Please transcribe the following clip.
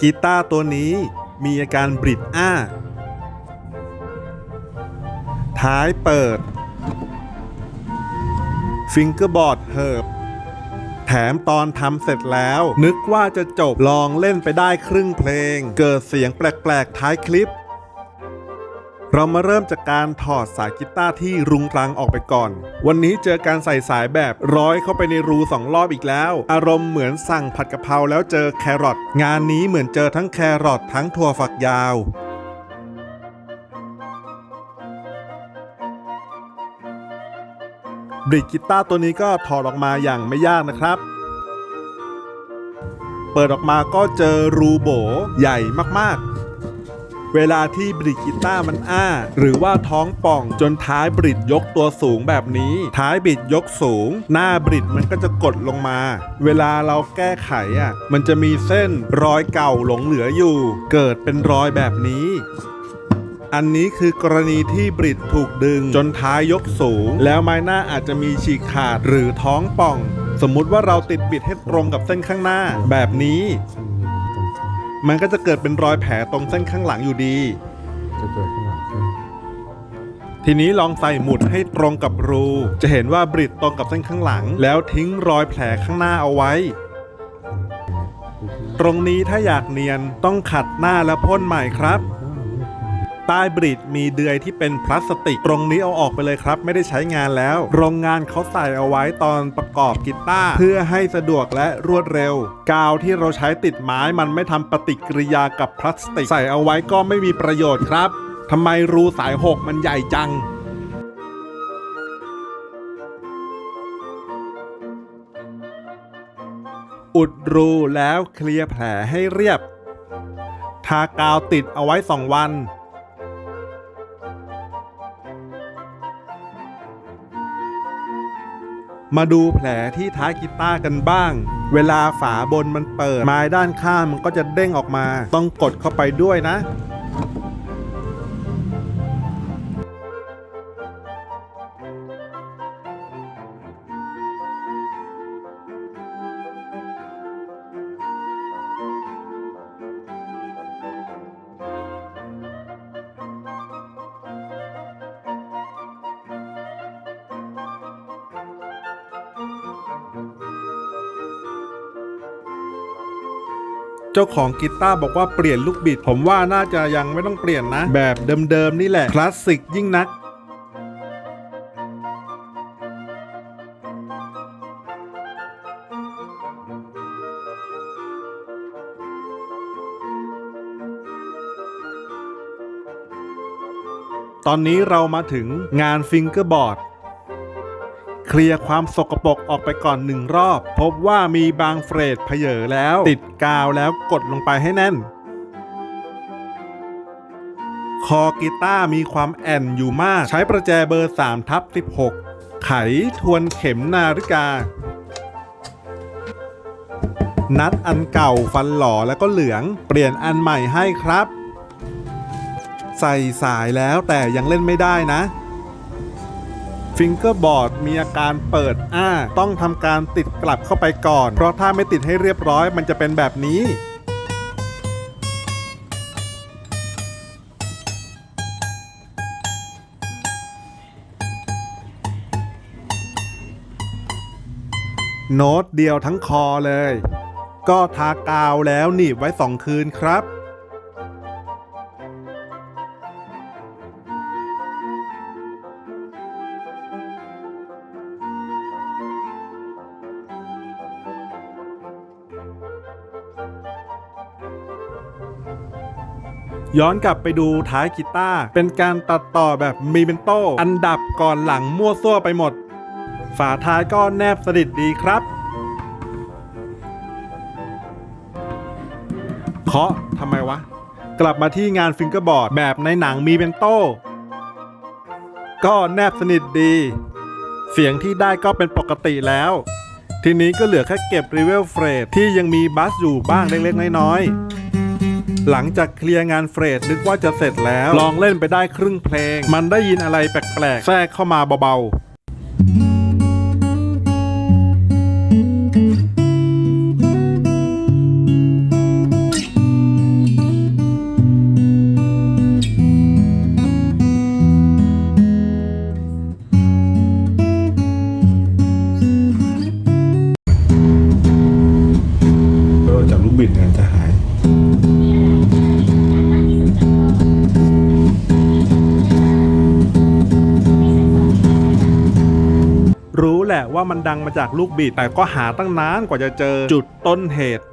กีตาร์ตัวนี้มีอาการบริดอ้า ท้ายเปิด ฟิงเกอร์บอร์ดเหิบ แถมตอนทำเสร็จแล้ว นึกว่าจะจบลองเล่นไปได้ครึ่งเพลง เกิดเสียงแปลก ๆ ท้ายคลิป เรามาเริ่มจากการถอดสายกีตาร์ที่รุงรังออกไปก่อน วันนี้เจอการใส่สายแบบร้อยเข้าไปในรูสองรอบอีกแล้ว อารมณ์เหมือนสั่งผัดกะเพราแล้วเจอแครอทงานนี้เหมือนเจอทั้งแครอททั้งถั่วฝักยาวบริดกีตาร์ตัวนี้ก็ถอดออกมาอย่างไม่ยากนะครับ เปิดออกมาก็เจอรูโบใหญ่มากๆ เวลาที่บริดกีตาร์มันอ้า หรือว่าท้องป่องจนท้ายบริดยกตัวสูงแบบนี้ ท้ายบริดยกสูง หน้าบริดมันก็จะกดลงมา เวลาเราแก้ไขอะมันจะมีเส้นรอยเก่าหลงเหลืออยู่ เกิดเป็นรอยแบบนี้อันนี้คือกรณีที่บริดถูกดึงจนท้ายยกสูง แล้วไม้หน้าอาจจะมีฉีกขาดหรือท้องป่อง สมมุติว่าเราติดบิดให้ตรงกับเส้นข้างหน้า แบบนี้ มันก็จะเกิดเป็นรอยแผลตรงเส้นข้างหลังอยู่ดี จะเกิดขึ้นมาขึ้นทีนี้ลองใส่หมุดให้ตรงกับรู จะเห็นว่าบริดตรงกับเส้นข้างหลัง แล้วทิ้งรอยแผลข้างหน้าเอาไว้ ตรงนี้ถ้าอยากเนียนต้องขัดหน้าและพ่นใหม่ครับ ใต้บริดมีเดือยที่เป็นพลาสติก ตรงนี้เอาออกไปเลยครับ ไม่ได้ใช้งานแล้ว โรงงานเขาใส่เอาไว้ตอนประกอบกีตาร์เพื่อให้สะดวกและรวดเร็ว กาวที่เราใช้ติดไม้มันไม่ทำปฏิกิริยากับพลาสติก ใส่เอาไว้ก็ไม่มีประโยชน์ครับทำไมรูสายหกมันใหญ่จังอุดรูแล้วเคลียร์แผลให้เรียบ ทากาวติดเอาไว้2วัน มาดูแผลที่ท้ายกีตาร์กันบ้าง เวลาฝาบนมันเปิดไม้ด้านข้างมันก็จะเด้งออกมา ต้องกดเข้าไปด้วยนะ เจ้าของกีตาร์บอกว่าเปลี่ยนลูกบิด ผมว่าน่าจะยังไม่ต้องเปลี่ยนนะ แบบเดิมๆนี่แหละ คลาสสิกยิ่งนักตอนนี้เรามาถึงงานฟิงเกอร์บอร์ด เคลียร์ความสกปรกออกไปก่อนหนึ่งรอบ พบว่ามีบางเฟรดเผยอแล้ว ติดกาวแล้วกดลงไปให้แน่น คอกีตาร์มีความแอนอยู่มาก ใช้ประแจเบอร์3ทับ16 ไขทวนเข็มนาฬิกา นัดอันเก่าฟันหล่อแล้วก็เหลือง เปลี่ยนอันใหม่ให้ครับ ใส่สายแล้วแต่ยังเล่นไม่ได้นะ ฟิงเกอร์บอร์ดมีอาการเปิดอ้า ต้องทำการติดกลับเข้าไปก่อน เพราะถ้าไม่ติดให้เรียบร้อยมันจะเป็นแบบนี้โน้ตเดียวทั้งคอเลย ก็ทากาวแล้วหนีบไว้สองคืนครับ ย้อนกลับไปดูท้ายกีตาร์เป็นการตัดต่อแบบมีเมนโตอันดับก่อนหลังมั่วซั่วไปหมด ฝาท้ายก็แนบสนิทดีครับเคาะทำไมวะ กลับมาที่งานฟิงเกอร์บอร์ดแบบในหนังมีเมนโตก็แนบสนิทดี เสียงที่ได้ก็เป็นปกติแล้ว ทีนี้ก็เหลือแค่เก็บรีเวลเฟรดที่ยังมีบัสอยู่บ้างเล็กๆน้อยๆ หลังจากเคลียร์งานเฟรดนึกว่าจะเสร็จแล้ว ลองเล่นไปได้ครึ่งเพลง มันได้ยินอะไรแปลกๆ แทรกเข้ามาเบาๆเรจากลูกบิดงานจะหาย ละว่ามันดังมาจากลูกบิดแต่ก็หาตั้งนานกว่าจะเจอจุดต้นเหตุ